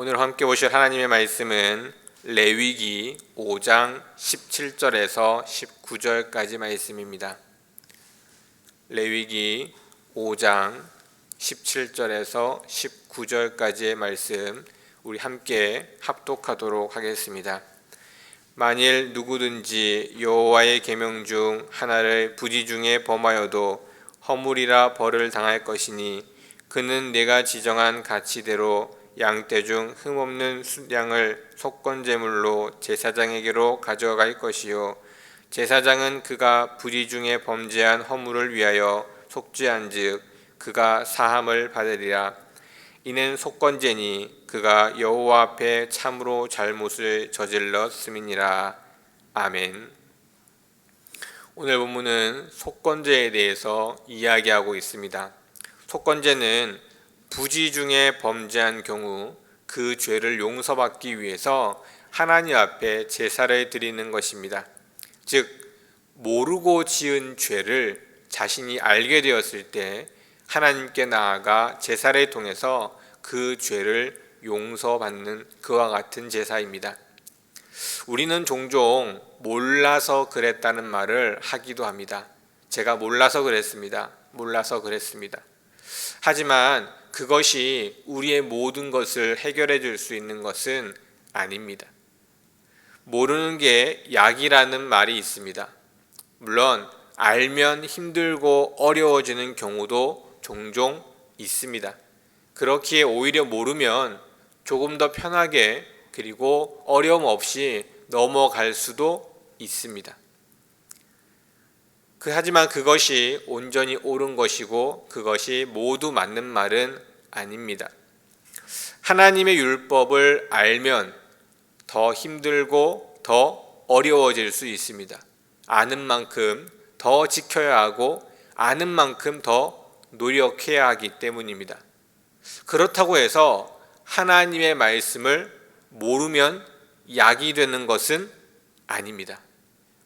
오늘 함께 보실 하나님의 말씀은 레위기 5장 17절에서 19절까지 말씀입니다. 레위기 5장 17절에서 19절까지의 말씀 우리 함께 합독하도록 하겠습니다. 만일 누구든지 여호와의 계명 중 하나를 부지 중에 범하여도 허물이라 벌을 당할 것이니 그는 내가 지정한 가치대로 양떼 중 흠없는 수량을 속건 제물로 제사장에게로 가져갈 것이요 제사장은 그가 부지 중에 범죄한 허물을 위하여 속죄한즉 그가 사함을 받으리라 이는 속건제니 그가 여호와 앞에 참으로 잘못을 저질렀음이니라 아멘. 오늘 본문은 속건제에 대해서 이야기하고 있습니다. 속건제는 부지 중에 범죄한 경우 그 죄를 용서받기 위해서 하나님 앞에 제사를 드리는 것입니다. 즉 모르고 지은 죄를 자신이 알게 되었을 때 하나님께 나아가 제사를 통해서 그 죄를 용서받는 그와 같은 제사입니다. 우리는 종종 몰라서 그랬다는 말을 하기도 합니다. 제가 몰라서 그랬습니다. 몰라서 그랬습니다. 하지만 그것이 우리의 모든 것을 해결해 줄 수 있는 것은 아닙니다. 모르는 게 약이라는 말이 있습니다. 물론 알면 힘들고 어려워지는 경우도 종종 있습니다. 그렇기에 오히려 모르면 조금 더 편하게 그리고 어려움 없이 넘어갈 수도 있습니다. 그 하지만 그것이 온전히 옳은 것이고 그것이 모두 맞는 말은 아닙니다. 하나님의 율법을 알면 더 힘들고 더 어려워질 수 있습니다. 아는 만큼 더 지켜야 하고 아는 만큼 더 노력해야 하기 때문입니다. 그렇다고 해서 하나님의 말씀을 모르면 약이 되는 것은 아닙니다.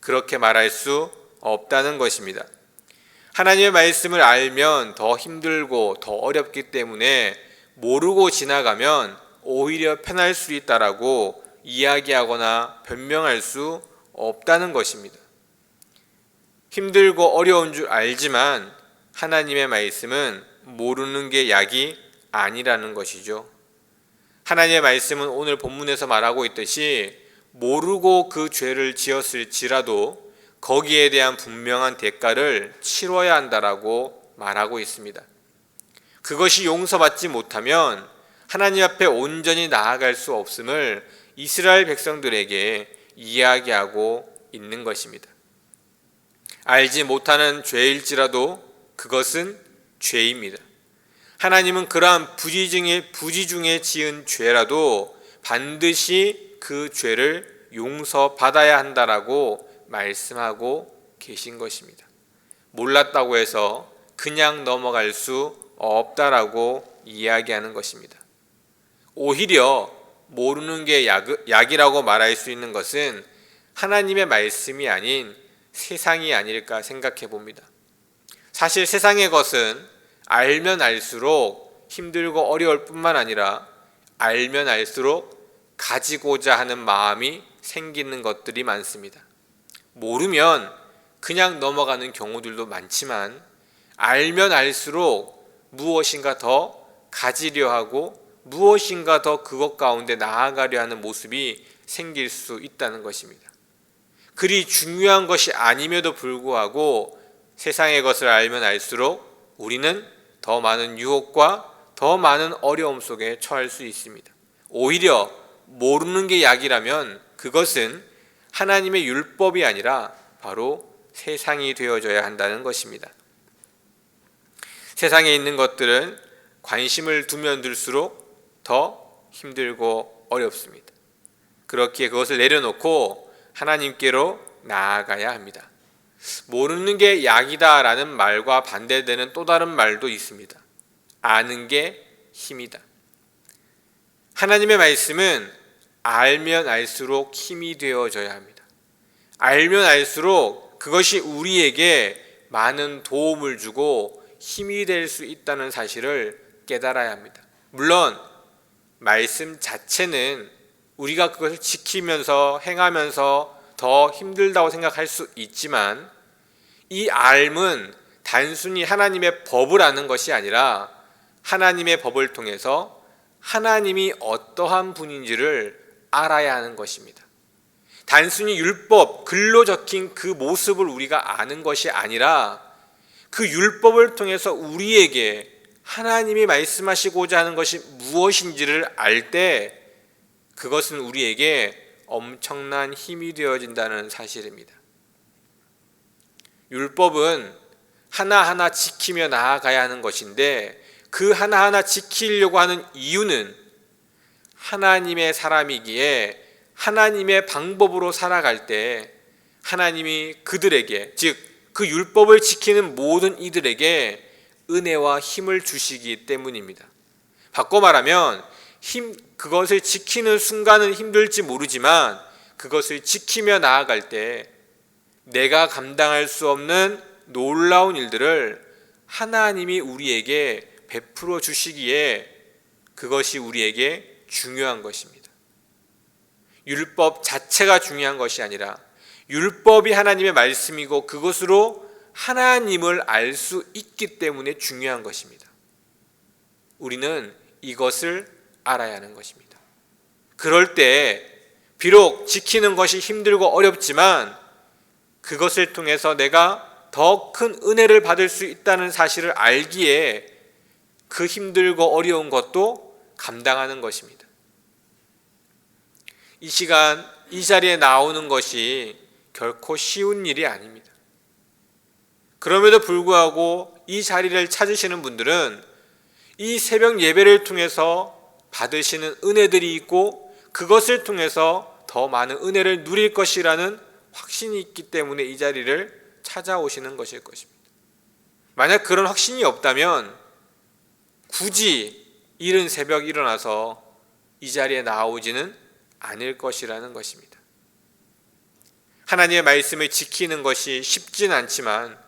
그렇게 말할 수 없다는 것입니다. 하나님의 말씀을 알면 더 힘들고 더 어렵기 때문에 모르고 지나가면 오히려 편할 수 있다라고 이야기하거나 변명할 수 없다는 것입니다. 힘들고 어려운 줄 알지만 하나님의 말씀은 모르는 게 약이 아니라는 것이죠. 하나님의 말씀은 오늘 본문에서 말하고 있듯이 모르고 그 죄를 지었을지라도 거기에 대한 분명한 대가를 치러야 한다라고 말하고 있습니다. 그것이 용서받지 못하면 하나님 앞에 온전히 나아갈 수 없음을 이스라엘 백성들에게 이야기하고 있는 것입니다. 알지 못하는 죄일지라도 그것은 죄입니다. 하나님은 그러한 부지 중에 부지 중에 지은 죄라도 반드시 그 죄를 용서받아야 한다라고 말씀하고 계신 것입니다. 몰랐다고 해서 그냥 넘어갈 수 없다라고 이야기하는 것입니다. 오히려 모르는 게 약, 약이라고 말할 수 있는 것은 하나님의 말씀이 아닌 세상이 아닐까 생각해 봅니다. 사실 세상의 것은 알면 알수록 힘들고 어려울 뿐만 아니라 알면 알수록 가지고자 하는 마음이 생기는 것들이 많습니다. 모르면 그냥 넘어가는 경우들도 많지만 알면 알수록 무엇인가 더 가지려 하고 무엇인가 더 그것 가운데 나아가려 하는 모습이 생길 수 있다는 것입니다. 그리 중요한 것이 아님에도 불구하고 세상의 것을 알면 알수록 우리는 더 많은 유혹과 더 많은 어려움 속에 처할 수 있습니다. 오히려 모르는 게 약이라면 그것은 하나님의 율법이 아니라 바로 세상이 되어져야 한다는 것입니다. 세상에 있는 것들은 관심을 두면 둘수록 더 힘들고 어렵습니다. 그렇기에 그것을 내려놓고 하나님께로 나아가야 합니다. 모르는 게 약이다라는 말과 반대되는 또 다른 말도 있습니다. 아는 게 힘이다. 하나님의 말씀은 알면 알수록 힘이 되어져야 합니다. 알면 알수록 그것이 우리에게 많은 도움을 주고 힘이 될 수 있다는 사실을 깨달아야 합니다. 물론 말씀 자체는 우리가 그것을 지키면서 행하면서 더 힘들다고 생각할 수 있지만 이 알은 단순히 하나님의 법을 아는 것이 아니라 하나님의 법을 통해서 하나님이 어떠한 분인지를 알아야 하는 것입니다. 단순히 율법, 글로 적힌 그 모습을 우리가 아는 것이 아니라 그 율법을 통해서 우리에게 하나님이 말씀하시고자 하는 것이 무엇인지를 알 때 그것은 우리에게 엄청난 힘이 되어진다는 사실입니다. 율법은 하나하나 지키며 나아가야 하는 것인데 그 하나하나 지키려고 하는 이유는 하나님의 사람이기에 하나님의 방법으로 살아갈 때 하나님이 그들에게 즉 그 율법을 지키는 모든 이들에게 은혜와 힘을 주시기 때문입니다. 바꿔 말하면 힘 그것을 지키는 순간은 힘들지 모르지만 그것을 지키며 나아갈 때 내가 감당할 수 없는 놀라운 일들을 하나님이 우리에게 베풀어 주시기에 그것이 우리에게 중요한 것입니다. 율법 자체가 중요한 것이 아니라 율법이 하나님의 말씀이고 그것으로 하나님을 알 수 있기 때문에 중요한 것입니다. 우리는 이것을 알아야 하는 것입니다. 그럴 때 비록 지키는 것이 힘들고 어렵지만 그것을 통해서 내가 더 큰 은혜를 받을 수 있다는 사실을 알기에 그 힘들고 어려운 것도 감당하는 것입니다. 이 시간 이 자리에 나오는 것이 결코 쉬운 일이 아닙니다. 그럼에도 불구하고 이 자리를 찾으시는 분들은 이 새벽 예배를 통해서 받으시는 은혜들이 있고 그것을 통해서 더 많은 은혜를 누릴 것이라는 확신이 있기 때문에 이 자리를 찾아오시는 것일 것입니다. 만약 그런 확신이 없다면 굳이 이른 새벽 일어나서 이 자리에 나오지는 않을 것이라는 것입니다. 하나님의 말씀을 지키는 것이 쉽진 않지만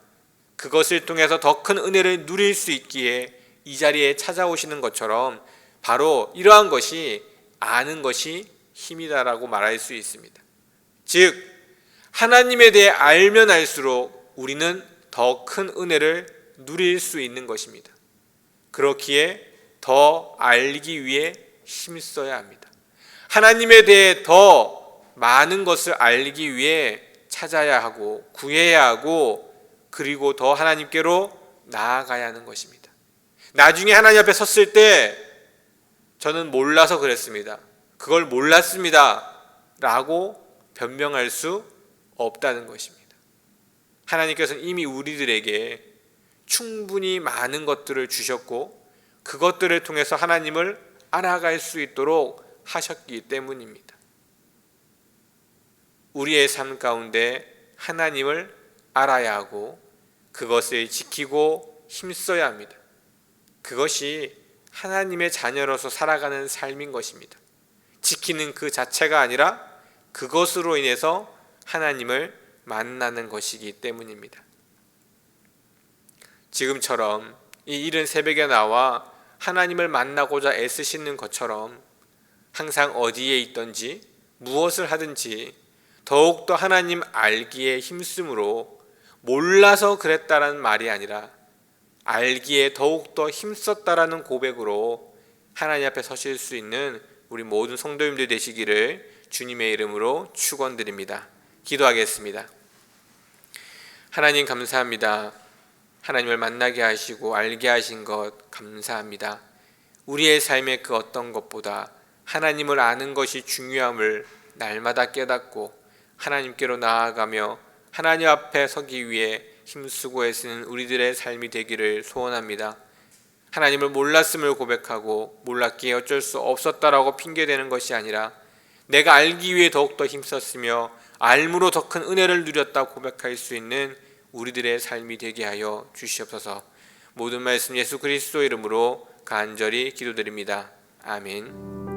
그것을 통해서 더 큰 은혜를 누릴 수 있기에 이 자리에 찾아오시는 것처럼 바로 이러한 것이 아는 것이 힘이다라고 말할 수 있습니다. 즉, 하나님에 대해 알면 알수록 우리는 더 큰 은혜를 누릴 수 있는 것입니다. 그렇기에 더 알기 위해 힘써야 합니다. 하나님에 대해 더 많은 것을 알기 위해 찾아야 하고 구해야 하고 그리고 더 하나님께로 나아가야 하는 것입니다. 나중에 하나님 앞에 섰을 때 저는 몰라서 그랬습니다. 그걸 몰랐습니다. 라고 변명할 수 없다는 것입니다. 하나님께서는 이미 우리들에게 충분히 많은 것들을 주셨고 그것들을 통해서 하나님을 알아갈 수 있도록 하셨기 때문입니다. 우리의 삶 가운데 하나님을 알아야 하고 그것을 지키고 힘써야 합니다. 그것이 하나님의 자녀로서 살아가는 삶인 것입니다. 지키는 그 자체가 아니라 그것으로 인해서 하나님을 만나는 것이기 때문입니다. 지금처럼 이 이른 새벽에 나와 하나님을 만나고자 애쓰시는 것처럼 항상 어디에 있든지 무엇을 하든지 더욱더 하나님 알기에 힘쓰므로 몰라서 그랬다라는 말이 아니라 알기에 더욱더 힘썼다라는 고백으로 하나님 앞에 서실 수 있는 우리 모든 성도님들 되시기를 주님의 이름으로 축원드립니다. 기도하겠습니다. 하나님 감사합니다. 하나님을 만나게 하시고 알게 하신 것 감사합니다. 우리의 삶의 그 어떤 것보다 하나님을 아는 것이 중요함을 날마다 깨닫고 하나님께로 나아가며 하나님 앞에 서기 위해 힘쓰고 애쓰는 우리들의 삶이 되기를 소원합니다. 하나님을 몰랐음을 고백하고 몰랐기에 어쩔 수 없었다라고 핑계대는 것이 아니라 내가 알기 위해 더욱더 힘썼으며 알므로 더 큰 은혜를 누렸다 고백할 수 있는 우리들의 삶이 되게 하여 주시옵소서. 모든 말씀 예수 그리스도 이름으로 간절히 기도드립니다. 아멘.